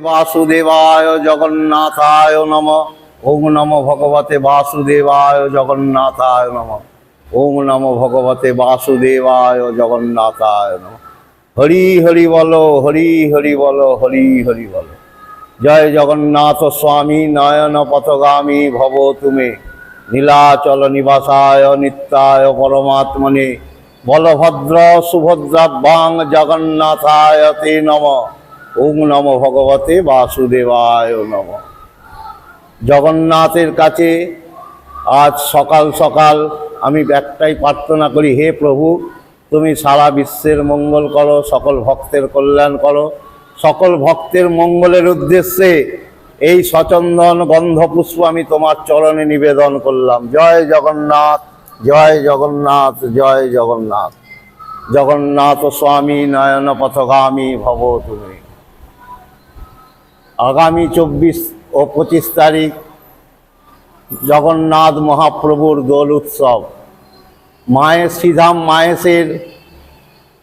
বাসুদেবায় জগন্নাথায় নম। ওম নম ভগবতে বাসুদেবায় জগন্নাথায় নম। ওম নম ভগবতে বাসুদেবায় জগন্নাথায় নম। হরি হরি বলো, হরি হরি বলো, হরি হরি বলো। জয় জগন্নাথ স্বামী, নয়ন পথগামী ভব তুমি। নীলাচল নিবাসায় নিত্যায় পরমাত্মনে। বলভদ্র সুভদ্রাভ্যাং জগন্নাথায় তে নম। ওম নম ভগবতে বাসুদেবায় নম। জগন্নাথের কাছে আজ সকাল সকাল আমি একটাই প্রার্থনা করি, হে প্রভু, তুমি সারা বিশ্বের মঙ্গল করো, সকল ভক্তের কল্যাণ করো। সকল ভক্তের মঙ্গলের উদ্দেশ্যে এই সচন্দন গন্ধপুষ্প আমি তোমার চরণে নিবেদন করলাম। জয় জগন্নাথ জয় জগন্নাথ জয় জগন্নাথ। জগন্নাথ স্বামী নয়ন পথগামী ভব তুমি। আগামী চব্বিশ ও পঁচিশ তারিখ জগন্নাথ মহাপ্রভুর দোল উৎসব। মায়ের শ্রীধাম মায়েসের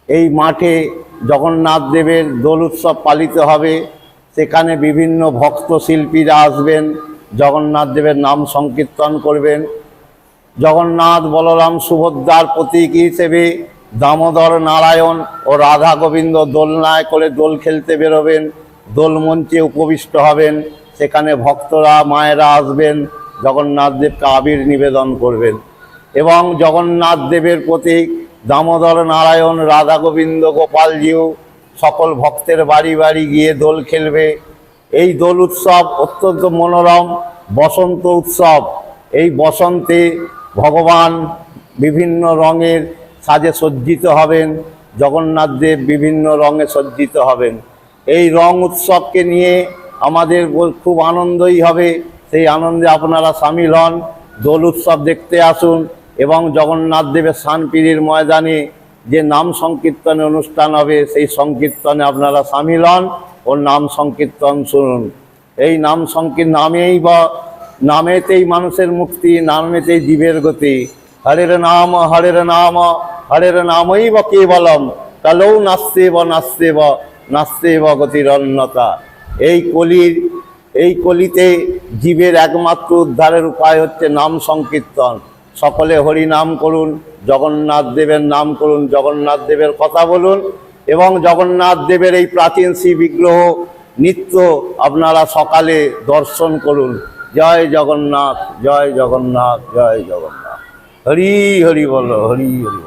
এই মাঠে জগন্নাথ দেবের দোল উৎসব পালিত হবে। সেখানে বিভিন্ন ভক্ত শিল্পীরা আসবেন, জগন্নাথ দেবের নাম সংকীর্তন করবেন। জগন্নাথ বলরাম সুভদ্রার প্রতীক হিসেবে দামোদর নারায়ণ ও রাধা গোবিন্দ দোলনায় করে দোল খেলতে বেরোবেন। দোল মঞ্চে উপবিষ্ট হবেন, সেখানে ভক্তরা, মায়েরা আসবেন, জগন্নাথ দেবকে আবির নিবেদন করবেন। এবং জগন্নাথ দেবের প্রতীক দামোদর নারায়ণ, রাধা গোবিন্দ, গোপালজিও সকল ভক্তের বাড়ি বাড়ি গিয়ে দোল খেলবে। এই দোল উৎসব অত্যন্ত মনোরম, বসন্ত উৎসব। এই বসন্তে ভগবান বিভিন্ন রঙের সাজে সজ্জিত হবেন, জগন্নাথ দেব বিভিন্ন রঙে সজ্জিত হবেন। এই রং উৎসবকে নিয়ে আমাদের খুব আনন্দই হবে। সেই আনন্দে আপনারা সামিল হন, দোল উৎসব দেখতে আসুন এবং জগন্নাথ দেবের শানপিরির ময়দানে যে নাম সংকীর্তনে অনুষ্ঠান হবে, সেই সংকীর্তনে আপনারা সামিল হন ও নাম সংকীর্তন শুনুন। এই নাম সংকীর্তন নামেই বা, নামেতেই মানুষের মুক্তি, নামেতেই জীবের গতি। হরের নাম হরের নাম, হরের নামই বা কেবলম কালৌ নাস্তে বা নাস্তে বা নাস্তে বা গতিরন্যতা এই কলির, এই কলিতে জীবের একমাত্র উদ্ধারের উপায় হচ্ছে নাম সংকীর্তন। সকলে হরি নাম করুন, জগন্নাথ দেবের নাম করুন, জগন্নাথ দেবের কথা বলুন এবং জগন্নাথ দেবের এই প্রাচীন শ্রী বিগ্রহ নিত্য আপনারা সকালে দর্শন করুন। জয় জগন্নাথ জয় জগন্নাথ জয় জগন্নাথ। হরি হরি বল, হরি হরি।